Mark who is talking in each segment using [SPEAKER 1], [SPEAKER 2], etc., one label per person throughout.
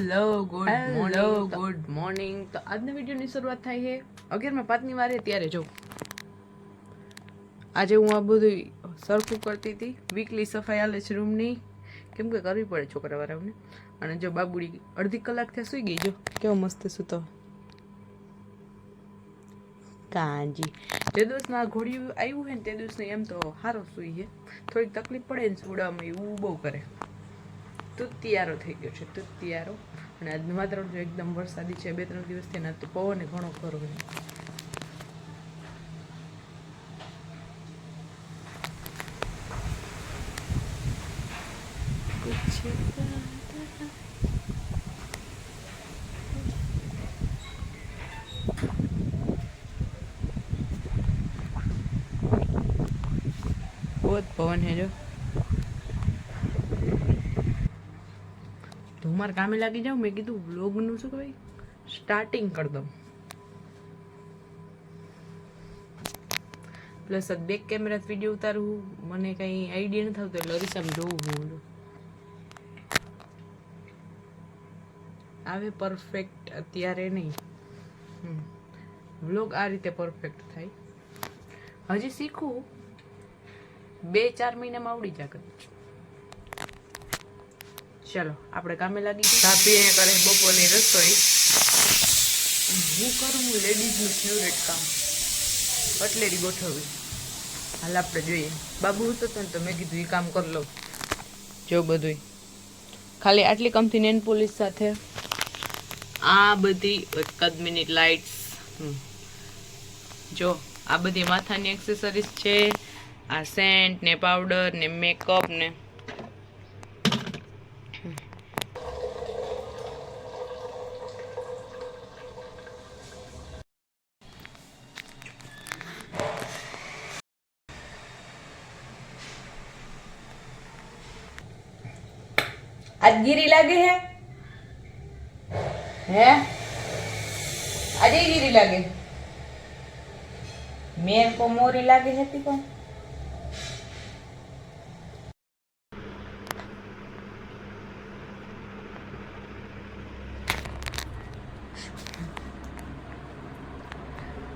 [SPEAKER 1] Hello good hello good morning તો આજના વિડીયોની શરૂઆત થાય છે અગિયારમાં પાંચની વારે ત્યારે જો. આજે હું આ બધું સરખું કરતી હતી. વીકલી સફાઈ આલે છે રૂમની. કેમ કે કરવી પડે છોકરાવાળાઓને. અને જો બાબુડી અડધી કલાક થયા સુઈ ગઈ જો. કેવો મસ્ત સૂતો કાંજી જે દિવસના ઘોડિયું આવ્યું હોય ને તે દિવસને એમ તો સારો સુઈ છે. થોડીક તકલીફ પડે ને સુડામાં એવું બહુ કરે. તૂતિયારો થઈ ગયો છે, તૂતિયારો. અને આજ વાતાવરણ જો એકદમ વરસાદી છે, બે ત્રણ દિવસથી એના તો પવન ઘણો ખરો બહુ જ પવન હે જો હું મારે કામે લાગી જાઉં, મેં કીધું વ્લોગનું શું કહેવાય? સ્ટાર્ટિંગ કરી દઉં. પ્લસ બેક કેમેરા વીડિયો ઉતારવું મને કંઈ આઈડિયા નથી આવતો, એટલે અરીસામાં જોવું હું આવે પરફેક્ટ અત્યારે નહીં. વ્લોગ આ રીતે પરફેક્ટ થાય. હજી શીખું. બે ચાર મહિનામાં આવડી જાય કદાચ ચલો, આપણે કામે લાગી ભાભી અહીંયા કરે બપોરની રસોઈ. હું કરું હું લેડીઝનું ફેવરેટ કામ? કટલેરી ગોઠવવી. હાલ આપણે જોઈએ. બાબુ હતો તો તો મેં કીધું એ કામ કરી લઉં જો બધું ખાલી આટલી કમથી નેન પોલીસ સાથે? આ બધી એકાદ મિનિટ લાઇટ્સ જો, આ બધી માથાની એક્સેસરીઝ છે. આ સેન્ટ ને પાવડર ને મેકઅપ ને આજ ગીરી લાગે હે? હે? આજે ગીરી લાગે? મેં કો મોરી લાગે હતી પણ.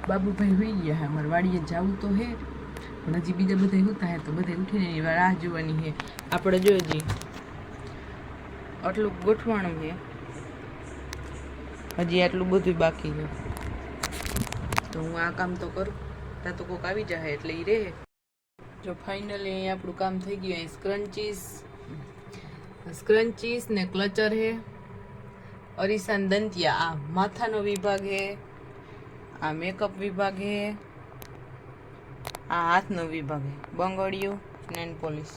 [SPEAKER 1] બાબુભાઈ હોઈ ગયા હે, અમારે વાડીએ જવું તો હે. પણ હજી બીજા બધા હે, તો બધા ઉઠીને રાહ જોવાની હે. આપણે જોઈએ. આટલું ગોઠવાણું છે. હજી આટલું બધું બાકી છે. તો હું આ કામ તો કરું. ત્યાં તો કોઈક આવી જાય એટલે એ રહે. જો ફાઇનલી અહીં આપણું કામ થઈ ગયું. અહીં સ્ક્રન્ચીસ સ્ક્રન્ચીસ ને ક્લચર હે અરીસાન દંતિયા. આ માથાનો વિભાગ હે આ મેકઅપ વિભાગ હે આ હાથનો વિભાગ હે બંગડીયું નેન પોલીસ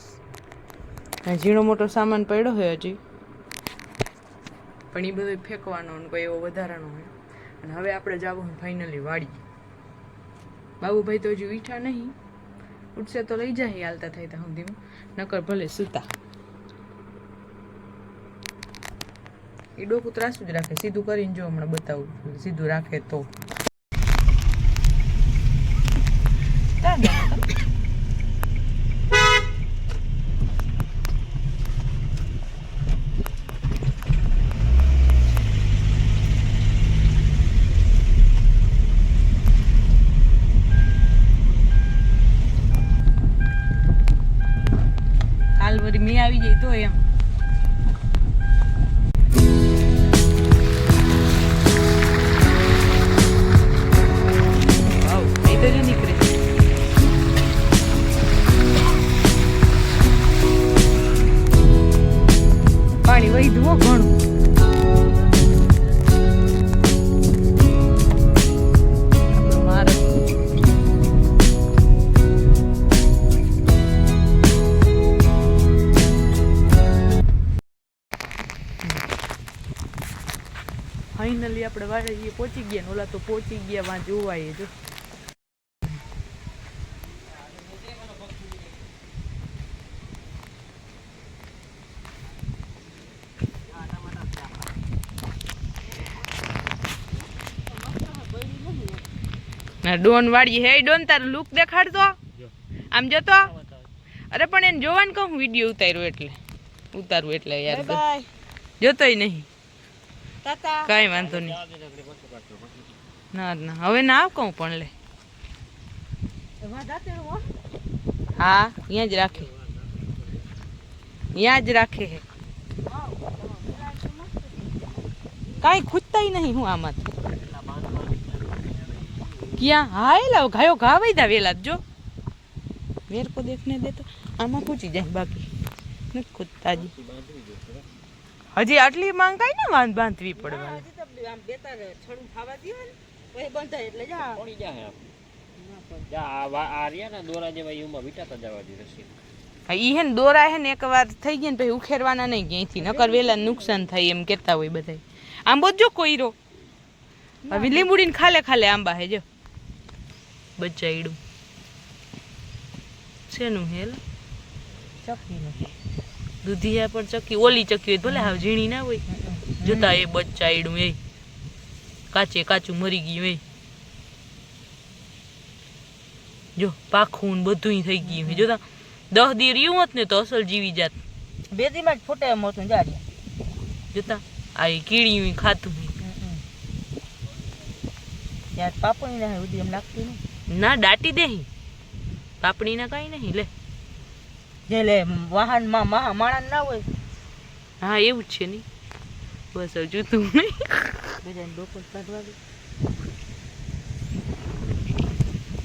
[SPEAKER 1] ઝીણો મોટો સામાન પડ્યો હોય હજી. પણ એ બધું ફેંકવાનો કોઈ એવો વધારાનો હોય. અને હવે આપણે જવું ફાઇનલી વાડી બાબુભાઈ તો હજુ વીઠા નહીં. ઉઠશે તો લઈ જાય હાલતા થાય ત્યાં સુધી નકર ભલે સૂતા. એ ડોકું ત્રાસું જ રાખે. સીધું કરીને જો હમણાં બતાવું. સીધું રાખે તો. વહી જુઓ ઘણું. ફાઇનલી આપણે વાડીએ પહોંચી ગયા. ઓલા તો પહોંચી ગયા, વાં જોવાય જો. ડોન વાળી હે ડોન તાર લુક દેખાડતો આમ જતો? અરે પણ એને જોવાનું કહું વીડિયો ઉતાર્યો એટલે. ઉતારું એટલે યાર. જોતોય નહીં. કઈ વાંધો નહીં. ના ના હવે ના આવ કહું પણ લે.
[SPEAKER 2] હો
[SPEAKER 1] અહીંયા જ રાખે. અહીંયા જ રાખે હે. કાંઈ ખૂજતાય નહીં હું આમાં ક્યાં? હા એલા ગાયો ઘા વૈદા વેલા જ જો. વેર કો દેખને દે તો આમાં પૂછી જાય બાકી? નથી ખૂજતા હજી. હજી આટલી માંગ કઈ ને બાંધ બાંધવી પડવાની.
[SPEAKER 2] હજી તો આમ બેતા છડું ખાવા દે ને પછી બંધાય એટલે જા.
[SPEAKER 3] પડી જાય દોરા જેવા જવા દે રસી.
[SPEAKER 1] હે ને દોરા હે એકવાર થઈ ગયા ને પછી ઉખેરવાના નહીં ક્યાંયથી નકર વેલા નુકસાન થાય એમ કહેતા હોય બધાય. આંબો જ જો કોઈરો હવે લીંબુડીને ખાલે ખાલે આંબા હે જો. બચાઈડું શેનું હેલ?
[SPEAKER 2] ચકી નથી
[SPEAKER 1] દૂધિયા પણ ચકી ઓલી ચકી હોય ભલે હાવ ઝીણી ના હોય. જોતા એ બચાઈડું એ. કાચે કાચું મરી ગયું એ. જો પાખું બધું થઈ ગયું જોતા દહ દી રહ્યું હોત ને તો અસલ જીવી જાત.
[SPEAKER 2] બે દીમાં જ ફૂટે એમ હતું જાડિયા
[SPEAKER 1] જોતા આ કીડી ખાતું યાર
[SPEAKER 2] ત્યાં ને ઉદી એમ લાગતું નહીં
[SPEAKER 1] ના દાટી દેહી પાપડીને કાંઈ નહીં લે.
[SPEAKER 2] જે લે વાહનમાં મહા માણસ ના હોય.
[SPEAKER 1] હા એવું જ છે નહીં બસ હજુ તું નહીં.
[SPEAKER 2] બધાને ડોકો કાઢવા દે.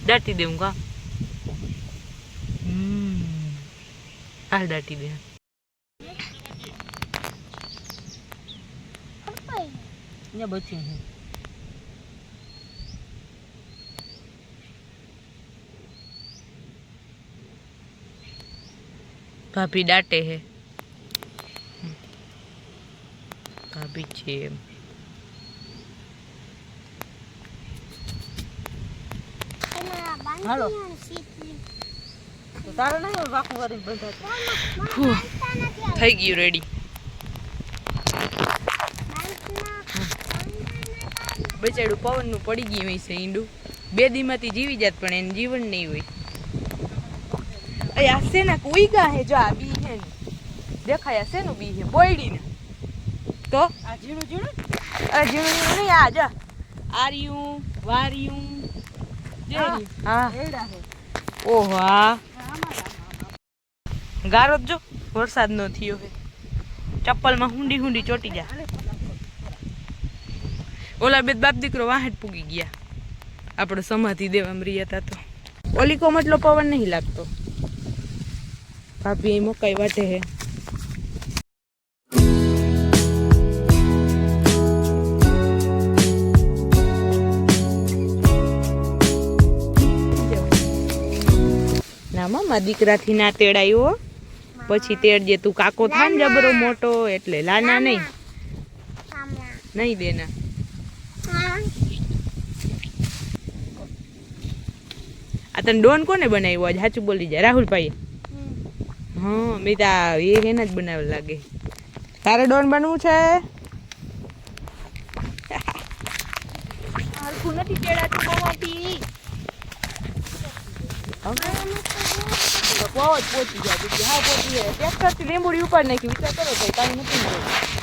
[SPEAKER 1] દાટી દેવું કા હાલ દાટી દે
[SPEAKER 2] અહીંયા બચ્યું હું
[SPEAKER 1] ભાભી દાટે હે. ભાભી છે એમ.
[SPEAKER 2] હાલો. તારે નહીં વાકું કરીને બંધાતું?
[SPEAKER 1] થઈ ગયું રેડી બચાડું પવનનું પડી ગયું હોય છે ઈંડું. બે દીમાંથી જીવી જાત પણ એને જીવન નહીં હોય. આ શેના ઉઈગા હે જો આ બી હે દેખાય આ શેનું બી હે? બોયડીને. તો?
[SPEAKER 2] આ ઝીણું ઝીણું?
[SPEAKER 1] અરે ઝીણું ઝીણું નહીં આ જા. આર્યું વાર્યું. હા ઓહો હા. ગારો જો વરસાદ નો થયો હે. ચપ્પલમાં હુંડી હુંડી ચોટી જા ઓલા બે બાપ દીકરો વાહેટ પૂગી ગયા. આપણે સમાધિ દેવા રહ્યા તા તો. ઓલી કોમ એટલો પવન નહીં લાગતો. ભાભી મકાઈ વાટે હે ના મામા દીકરાથી ના તેડાયો. પછી તેડજે તું કાકો થાય ને. જબરો મોટો એટલે લાના નહીં. નહીં બેના આ તને ડોન કોને બનાવ્યો આજ? સાચું બોલી જાય રાહુલભાઈ હા મીતા એ એના જ બનાવ લાગે. તારે ડોન બનવું છે? હરખું નથી તેડાતું મામાથી બહુ જ પહોંચી ગયા હા પહોંચી ગયા ટ્રેક્ટરથી લીંબુડી ઉપર નાખી વિચાર કરો ભાઈ કાંઈ નથી જોયું.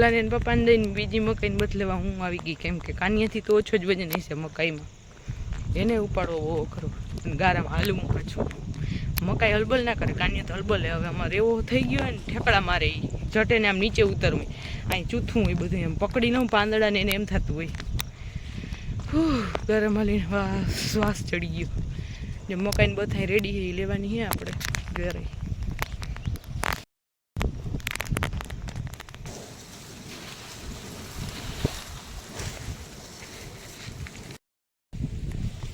[SPEAKER 1] ઓલાને પપ્પા પપ્પાને દઈને બીજી મકાઈને બદલેવા હું આવી ગઈ. કેમ કે કાનિયાથી તો ઓછો જ વજન હશે મકાઈમાં. એને ઉપાડવો બહુ ખરો. અને ગારામાં હાલવું પાછું. મકાઈ હલબલ ના કરે. કાનિયા તો હલબલ. હવે અમારે એવો થઈ ગયો ને ઠેકડા મારે જટે ને આમ નીચે ઉતરવું અહીં ચૂથું હોય બધું એમ. પકડી લઉં પાંદડા ને એને એમ થતું હોય. ગરમ હાલીને શ્વાસ ચડી ગયો. જે મકાઈને બધાય રેડી એ લેવાની છે આપણે ઘરે.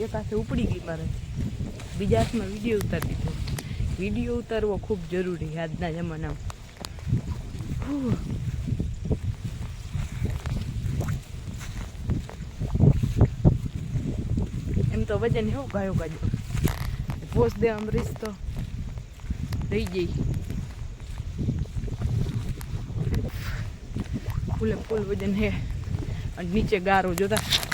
[SPEAKER 1] એક હાથે ઉપડી ગઈ મારે. બીજા હાથમાં વીડિયો ઉતારી દીધો. વીડિયો ઉતારવો ખૂબ જરૂરી આજના જમાનામાં. એમ તો વજન એવું ગાયો ગાજો. પોસ દે અમરીશ તો. રહી જઈ. ફૂલે ફૂલ વજન હે. અને નીચે ગારો જોતા.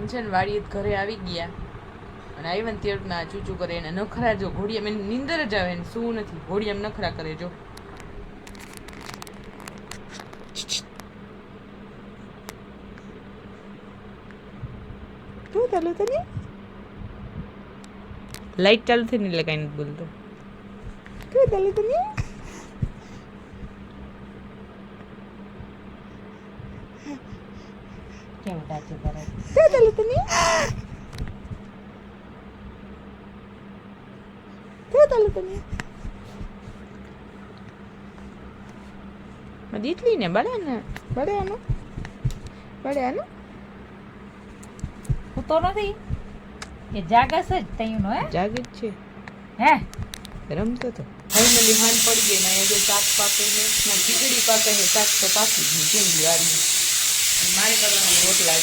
[SPEAKER 1] આમ છે ને વાડીએ ઘરે આવી ગયા. અને આવ્યા ને ત્યારના ચૂચું કરે એને નખરા જો ઘોડિયા મેં નીંદર જ આવે ને શું નથી. ઘોડિયામાં નખરા કરે જો. શું ચાલુ તને લાઈટ ચાલુ થઈ ને એટલે કઈ નથી બોલતો. શું ચાલુ તને
[SPEAKER 2] કેવું ટાચું કરે?
[SPEAKER 1] શું ચાલુ તને શું ચાલુ તને દીટલી ને બળે ને બળે આનું બળે આનું
[SPEAKER 2] હું તો નથી. એ જાગસ જ તઈનો હે?
[SPEAKER 1] જાગે જ છે.
[SPEAKER 2] હે?
[SPEAKER 1] રમતો તો. ફાઇનલી હાન પડી ગઈ ને જે જો શાક પાકે છે ને ખીચડી પાકે છે શાક તો પાકી ગયું કેમ અને મારે કરવાના રોટલા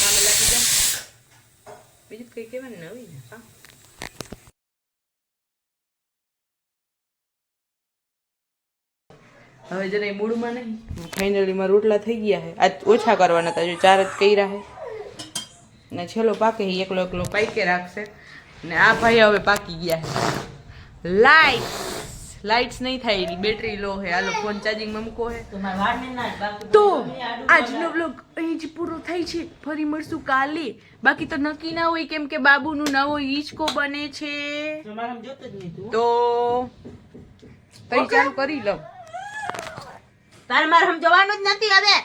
[SPEAKER 1] કામે લાગી જાઓ બીજું કંઈ કહેવાનું નવી ને હા. હવે જરાય મૂડમાં નહીં. ફાઇનલીમાં રોટલા થઈ ગયા છે. આજ ઓછા કરવાના હતા જો ચાર જ કર્યા છે. ને છેલ્લો પાકે એકલો એકલો પાકે રાખશે. ને આ ભાઈ હવે પાકી ગયા છે. લાઇટ્સ લાઇટ્સ નહીં થાય બેટરી લો હે હાલો ફોન ચાર્જિંગમાં મૂકો હે
[SPEAKER 2] તો
[SPEAKER 1] આજનો બ્લોગ અહીં જ પૂરો થાય છે. ફરી મળશું કાલે. બાકી તો નક્કી ના હોય કેમ કે બાબુનું નવો હિંચકો બને છે.
[SPEAKER 2] તો
[SPEAKER 1] તઈ ચાલુ કરી લઉં.
[SPEAKER 2] તારે મારે સમજવાનું જ નથી હવે.